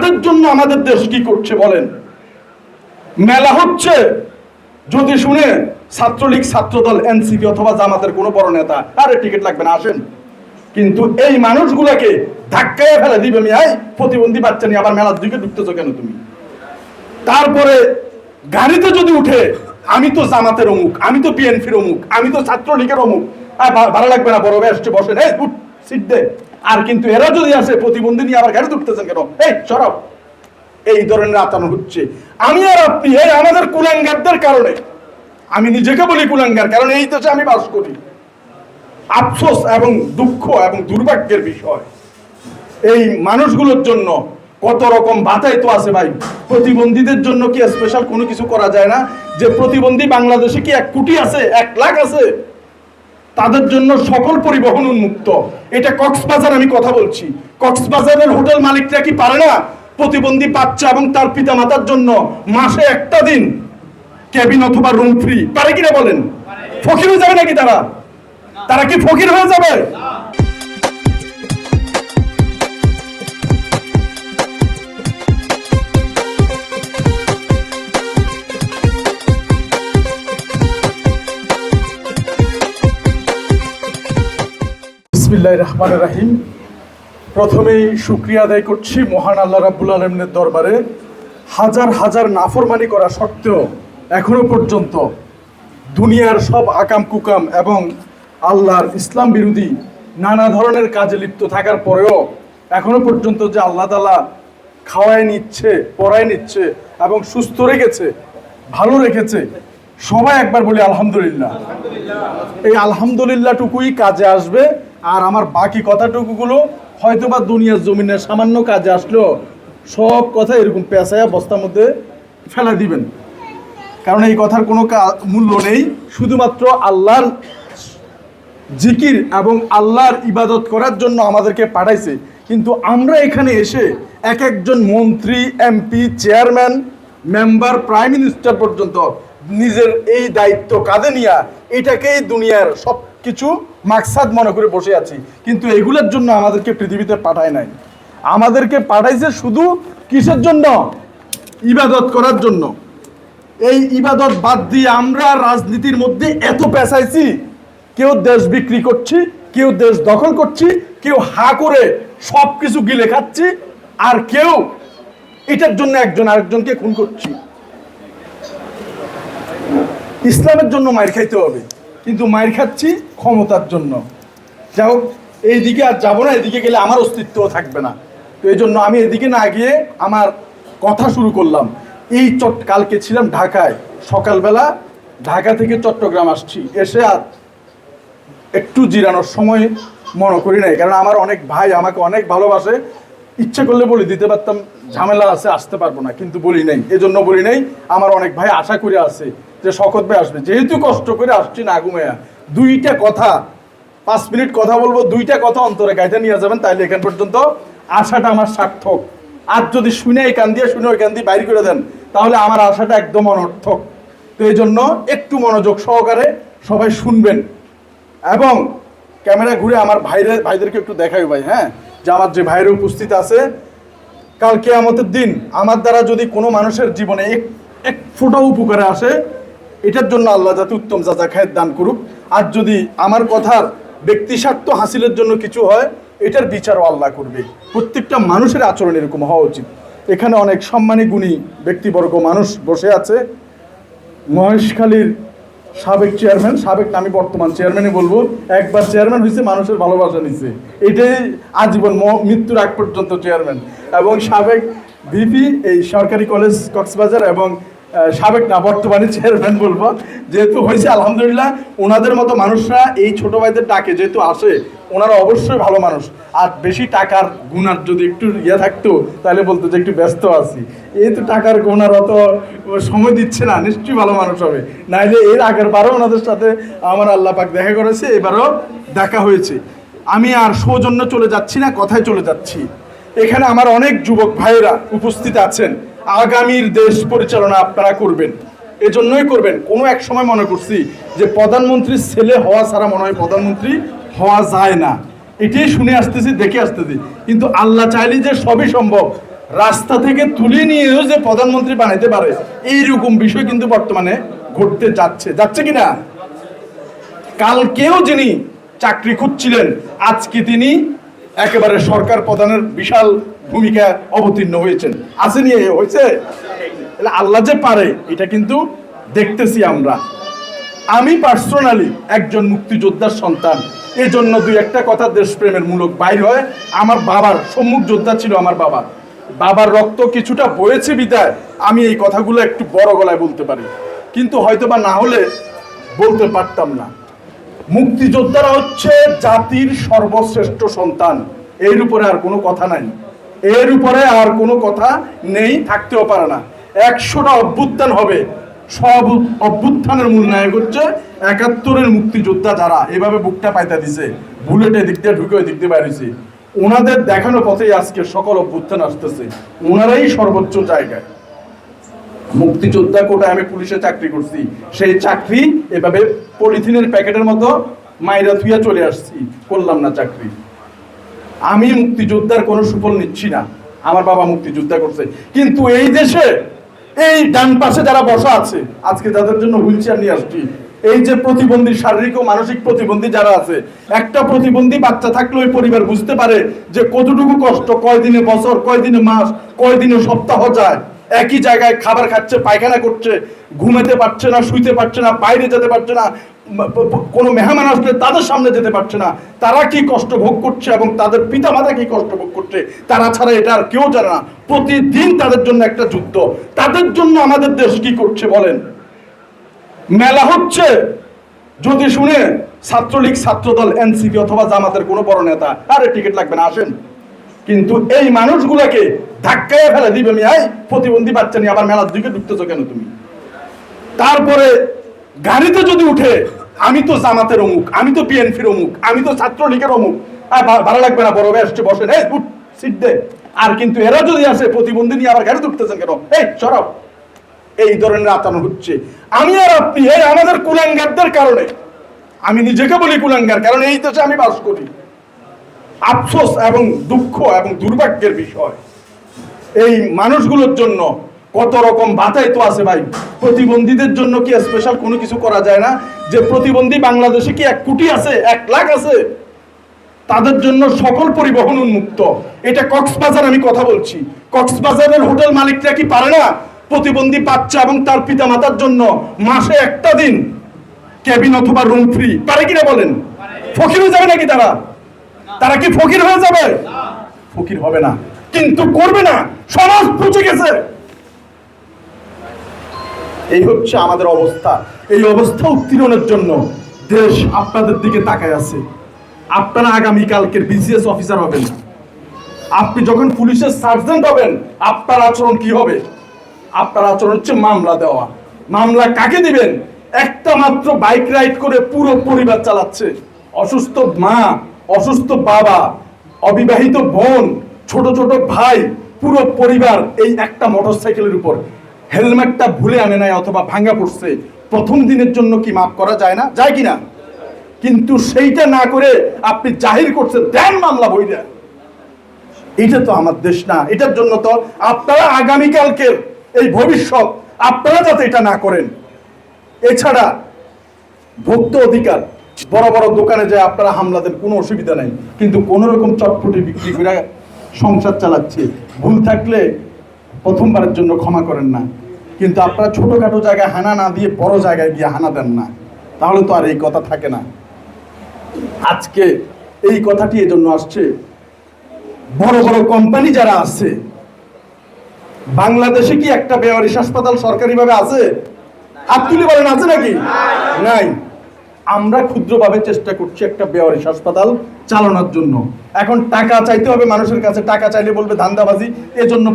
তাদের জন্য আমাদের দেশ কি করছে বলেন? মেলা হচ্ছে। যদি শুনে ছাত্রলীগ, ছাত্রদল, এনসিপি অথবা জামাতের কোনো বড় নেতা, আরে টিকিট লাগবে না, আসেন। কিন্তু এই মানুষগুলোকে ধাক্কায় ফেলে দিবে মিয়াই, প্রতিবন্ধী বাচ্চা নিয়ে আবার মেলার দিকে ঢুকতেছো কেন তুমি? তারপরে গাড়িতে যদি উঠে, আমি তো জামাতের অমুক, আমি তো বিএনপির অমুক, আমি তো ছাত্রলীগের অমুক ভালো লাগবে না, বড় ভাই বসে বসেন সিট দে। আর কিন্তু এরা যদি আসে, প্রতিবন্ধী নিয়ে আবার গাড়িতে উঠতেছেন কেন? এই, সরাও। এই ধরনের আতানো হচ্ছে। আমি আর আপনি, এই আমাদের কুলাঙ্গারদের কারণে। আমি নিজেকে বলি কুলাঙ্গার, কারণ এই দেশে আমি বাস করি। আফসোস এবং দুঃখ এবং দুর্ভাগ্যের বিষয়। এই মানুষগুলোর জন্য কত রকম বাধাই তো আছে ভাই। প্রতিবন্ধীদের জন্য কি স্পেশাল কোনো কিছু করা যায় না? যে প্রতিবন্ধী বাংলাদেশে কি এক কোটি আছে? এক লাখ আছে? তাদের জন্য সকল পরিবহন উন্মুক্ত। এটা কক্সবাজার আমি কথা বলছি। কক্সবাজারের হোটেল মালিকরা কি পারে না প্রতিবন্ধী বাচ্চা এবং তার পিতা মাতার জন্য মাসে একটা দিন ক্যাবিন অথবা রুম ফ্রি? পারে কিনা বলেন? ফকির হয়ে যাবে নাকি তারা? তারা কি ফকির হয়ে যাবে? বিসমিল্লাহ রহমান রাহিম। প্রথমেই শুক্রিয়া আদায় করছি মহান আল্লাহ রাব্বুল আলমিনের দরবারে। হাজার হাজার নাফরমানি করা সত্ত্বেও এখনও পর্যন্ত দুনিয়ার সব আকাম কুকাম এবং আল্লাহর ইসলাম বিরোধী নানা ধরনের কাজে লিপ্ত থাকার পরেও এখনও পর্যন্ত যে আল্লাহ তালা খাওয়ায় নিচ্ছে পড়ায় নিচ্ছে এবং সুস্থ রেখেছে, ভালো রেখেছে, সবাই একবার বলি আলহামদুলিল্লাহ। এই আলহামদুলিল্লাহটুকুই কাজে আসবে। আর আমার বাকি কথাটুকুগুলো হয়তো বা দুনিয়ার জমিনের সামান্য কাজে আসলেও সব কথা এরকম পেঁচায়া বস্তার মধ্যে ফেলা দিবেন। কারণ এই কথার কোনো মূল্য নেই। শুধুমাত্র আল্লাহর জিকির এবং আল্লাহর ইবাদত করার জন্য আমাদেরকে পাঠাইছে। কিন্তু আমরা এখানে এসে এক একজন মন্ত্রী, MP, chairman, member, prime minister পর্যন্ত নিজের এই দায়িত্ব কাঁধে নিয়ে এটাকেই দুনিয়ার সব কিছু মাকসাদ মনে করে বসে আছি। কিন্তু এগুলোর জন্য আমাদেরকে পৃথিবীতে পাঠায় নাই। আমাদেরকে পাঠাইছে শুধু কিসের জন্য? ইবাদত করার জন্য। এই ইবাদত বাদ দিয়ে আমরা রাজনীতির মধ্যে এত পেঁচাইছি। কেউ দেশ বিক্রি করছি, কেউ দেশ দখল করছি, কেউ হা করে সব কিছু গিলে খাচ্ছি, আর কেউ এটার জন্য একজন আরেকজনকে খুন করছি। ইসলামের জন্য মায়ের খাইতে হবে। কিন্তু মায়ের খাচ্ছি ক্ষমতার জন্য। যাই হোক, এইদিকে আর যাব না, এদিকে গেলে আমার অস্তিত্বও থাকবে না। তো এই জন্য আমি এদিকে না গিয়ে আমার কথা শুরু করলাম। এই চট, কালকে ছিলাম ঢাকায়। সকালবেলা ঢাকা থেকে চট্টগ্রাম আসছি। এসে আর একটু জিরানোর সময় মনে করি নাই। কারণ আমার অনেক ভাই আমাকে অনেক ভালোবাসে। ইচ্ছে করলে বলে, দিতে পারতাম, ঝামেলা আছে, আসতে পারব না। কিন্তু বলি নাই। এজন্য বলি নাই, আমার অনেক ভাই আশা করে আছে যে শকত ভাই আসবে। যেহেতু কষ্ট করে আসছি না ঘুমাইয়া, দুইটা কথা, পাঁচ মিনিট কথা বলব, দুইটা কথা অন্তরে গাইতে নিয়ে যাবেন, তাইলে এখান পর্যন্ত আশাটা আমার সার্থক। আর যদি শুনে এই কান দিয়ে শুনে ওই কান দিয়ে বাইর করে দেন, তাহলে আমার আশাটা একদম অনর্থক। তো এই জন্য একটু মনোযোগ সহকারে সবাই শুনবেন। এবং ক্যামেরা ঘুরে আমার ভাইরে, ভাইদেরকে একটু দেখাই ভাই হ্যাঁ? যে আমার যে ভাইরা উপস্থিত আছে, কাল কেয়ামতের দিন আমার দ্বারা যদি কোনো মানুষের জীবনে এক এক ফোঁটা উপকারে আসে এটার জন্য আল্লাহ যাতে উত্তম যাজা খায়ের দান করুক। আর যদি আমার কথার ব্যক্তি স্বার্থ হাসিলের জন্য কিছু হয়, এটার বিচারও আল্লাহ করবে প্রত্যেকটা মানুষের আচরণ এরকম হওয়া উচিত। এখানে অনেক সম্মানী গুণী ব্যক্তিবর্গ মানুষ বসে আছে। মহেশখালীর সাবেক চেয়ারম্যান, সাবেক আমি বর্তমান চেয়ারম্যানই বলব, একবার চেয়ারম্যান হয়েছে, মানুষের ভালোবাসা নিছে। এটাই আজীবন মৃত্যুর আগ পর্যন্ত চেয়ারম্যান। এবং সাবেক ভিপি এই সরকারি কলেজ কক্সবাজার এবং সাবেক না, বর্তমানে চেয়ারম্যান বলব। যেহেতু হয়েছে, আলহামদুলিল্লাহ, ওনাদের মতো মানুষরা এই ছোট ভাইদের ডাকে যেহেতু আসে, ওনারা অবশ্যই ভালো মানুষ। আর বেশি টাকার গুণার যদি একটু ইয়ে থাকতো, তাহলে বলতো যে একটু ব্যস্ত আছি। এই তো টাকার গুণার অত সময় দিচ্ছে না, নিশ্চয়ই ভালো মানুষ হবে। নাইলে এর আগের বারও ওনাদের সাথে আমার আল্লাহ পাক দেখা করেছে, এবারও দেখা হয়েছে। আমি আর সৌজন্য চলে যাচ্ছি না, কথায় চলে যাচ্ছি। এখানে আমার অনেক যুবক ভাইয়েরা উপস্থিত আছেন। আগামীর দেশ পরিচালনা আপনারা করবেন। এজন্যই করবেন। কোনো এক সময় মনে করছি যে প্রধানমন্ত্রীর ছেলে হওয়া ছাড়া মনে হয় প্রধানমন্ত্রী হওয়া যায় না। এটাই শুনে আসতেছি, দেখে আসতেছি। কিন্তু আল্লাহ চাইলে যে সবই সম্ভব। রাস্তা থেকে তুলে নিয়েও যে প্রধানমন্ত্রী বানাইতে পারে, এইরকম বিষয় কিন্তু বর্তমানে ঘটতে যাচ্ছে। যাচ্ছে কি কিনা? কালকেও যিনি চাকরি খুঁজছিলেন, আজকে তিনি একেবারে সরকার প্রধানের বিশাল ভূমিকা অবতীর্ণ হয়েছেন। আসেনি হয়েছে? আল্লাহ যে পারে, এটা কিন্তু দেখতেছি আমরা। আমি পার্সোনালি একজন মুক্তিযোদ্ধার সন্তান। এজন্য দুই একটা কথা দেশপ্রেমের মূলক বাইর হয়। আমার বাবার সম্মুখ যোদ্ধা ছিল আমার বাবা। বাবার রক্ত কিছুটা বয়েছে বিদায়। আমি এই কথাগুলো একটু বড় গলায় বলতে পারি। কিন্তু হয়তো বা না হলে বলতে পারতাম না। মুক্তিযোদ্ধারা হচ্ছে জাতির সর্বশ্রেষ্ঠ সন্তান। এর উপরে আর কোনো কথা নাই। এর উপরে আর কোনো কথা নেই, থাকতেও পারে না। একশোটা অভ্যুত্থান হবে। সব অভ্যুত্থানের মূল নায়ক হচ্ছে একাত্তরের মুক্তিযোদ্ধা যারা। এভাবে বুকটা পাইতা দিছে। বুলেটে দিক দিয়ে ঢুকে দিক দিয়ে বাইরেছে ওনাদের দেখানো পথেই আজকে সকল অভ্যুত্থান আসতেছে। ওনারাই সর্বোচ্চ জায়গায়। মুক্তিযোদ্ধা কোটায় আমি পুলিশে চাকরি করছি। সেই চাকরি এভাবে পলিথিনের প্যাকেটের মতো মাইরা থুইয়া চলে আসছি। করলাম না চাকরি। আমি মুক্তিযোদ্ধার কোনো সুফল নিচ্ছি না। আমার বাবা মুক্তিযোদ্ধা করছে। কিন্তু এই দেশে, এই ডান পাশে যারা বসা আছে, আজকে যাদের জন্য হুইল চেয়ার নিয়ে আসছি। এই যে প্রতিবন্ধী, শারীরিক ও মানসিক প্রতিবন্ধী যারা আছে, একটা প্রতিবন্ধী বাচ্চা থাকলে ওই পরিবার বুঝতে পারে যে কতটুকু কষ্ট, কয়দিনে বছর, কয়দিনে মাস, কয়দিনে সপ্তাহ যায়। একই জায়গায় খাবার খাচ্ছে, পায়খানা করছে, ঘুমাতে পারছে না, শুইতে পারছে না, বাইরে যেতে পারছে না। কোনো মেহমান আসলে তাদের সামনে যেতে পারছে না। তারা কি কষ্ট ভোগ করছে এবং তাদের পিতা মাতা কি কষ্ট ভোগ করছে, তারা ছাড়া এটা আর কেউ জানে না। প্রতিদিন তাদের জন্য একটা যুদ্ধ। তাদের জন্য আমাদের দেশ কি করছে বলেন? মেলা হচ্ছে। যদি শুনে ছাত্রলীগ, ছাত্রদল, এনসিপি অথবা জামাতের কোনো বড় নেতা, আরে টিকিট লাগবে না, আসেন। কিন্তু এই মানুষগুলাকে ধাক্কায় ফেলে দিবে মিয়াই, প্রতিবন্ধী বাচ্চা নিয়ে আবার মেলার দিকে ঢুকতেছো কেন তুমি? তারপরে গাড়িতে যদি উঠে আমি তো জামাতের অমুক, আমি তো বিএনপির অমুক, আমি তো ছাত্রলীগের অমুক। ভালো লাগবে না, বড় আসছে, বসেন। দে। আর কিন্তু এরা যদি আসে, প্রতিবন্ধী নিয়ে আবার গাড়ি উঠতেছেন কেন? এই, সরাও। এই ধরনের আতানো হচ্ছে। আমি আর আপনি, এই আমাদের কুলাঙ্গারদের কারণে। আমি নিজেকে বলি কুলাঙ্গার, কারণ এই দেশে আমি বাস করি। আফসোস এবং দুঃখ এবং দুর্ভাগ্যের বিষয়। এই মানুষগুলোর জন্য কত রকম বাতাই তো আছে ভাই। প্রতিবন্ধীদের জন্য কি স্পেশাল কোনো কিছু করা যায় না? যে প্রতিবন্ধী বাংলাদেশে কি এক কোটি আছে, এক লাখ আছে? তাদের জন্য সকল পরিবহন উন্মুক্ত। এটা কক্সবাজার আমি কথা বলছি। কক্সবাজারের হোটেল মালিকরা কি পারে না প্রতিবন্ধী বাচ্চা এবং তার পিতামাতার জন্য মাসে একটা দিন কেবিন অথবা রুম ফ্রি পারে কিনা বলেন? ফকির হয়ে যাবে নাকি তারা? তারা কি ফকির হয়ে যাবে? ফকির হবে না। কিন্তু করবে না। সমাজ পচে গেছে। এই হচ্ছে আমাদের অবস্থা। এই অবস্থা উত্তীর্ণের জন্য দেশ আপনাদের দিকে তাকায় আছে। আপনারা আগামী কালকের বিসিএস অফিসার হবেন। আপনি যখন পুলিশের সার্জেন্ট হবেন, আপনার আচরণ কি হবে? আপনার আচরণ হচ্ছে মামলা দেওয়া। মামলা কাকে দিবেন? একটা মাত্র বাইক রাইড করে পুরো পরিবার চালাচ্ছে। অসুস্থ মা, অসুস্থ বাবা, অবিবাহিত বোন, ছোট ছোট ভাই, পুরো পরিবার এই একটা মোটরসাইকেলের উপর। হেলমেটটা ভুলে আনে নাই অথবা ভাঙা পড়ছে। প্রথম দিনের জন্য কি মাফ করা যায় না? যায় কি না কিন্তু সেইটা না করে আপনি জাহির করছেন, দেন মামলা বইরা এটা তো আমার দেশ না, এটার জন্য তো আপনারা আগামীকালকের এই ভবিষ্যৎ আপনারা যাতে এটা না করেন। এছাড়া ভোক্ত অধিকার, বড় বড় দোকানে যায় আপনারা হামলা দেন, কোনো অসুবিধা নাই। কিন্তু কোনো রকম চটপটি বিক্রি করে সংসার চালাচ্ছে। ভুল থাকলে প্রথমবারের জন্য ক্ষমা করেন না। কিন্তু আপনারা ছোটখাটো জায়গায় হানা না দিয়ে বড় জায়গায় গিয়ে হানা দেন না। তাহলে তো আর এই কথা থাকে না। আজকে এই কথাটি এজন্য আসছে, বড় বড় কোম্পানি যারা আছে, বাংলাদেশে কি একটা বেওয়ারিশ হাসপাতাল সরকারিভাবে আছে? তুলে বলেন, আছে নাকি? নাই। আমরা ক্ষুদ্রভাবে চেষ্টা করছি একটা বেওয়ারিশ হাসপাতাল চালানোর জন্য। এখন টাকা চাইতে হবে, মানুষের কাছে টাকা চাইলে বলবে ধান্দাবাজি, এজন্য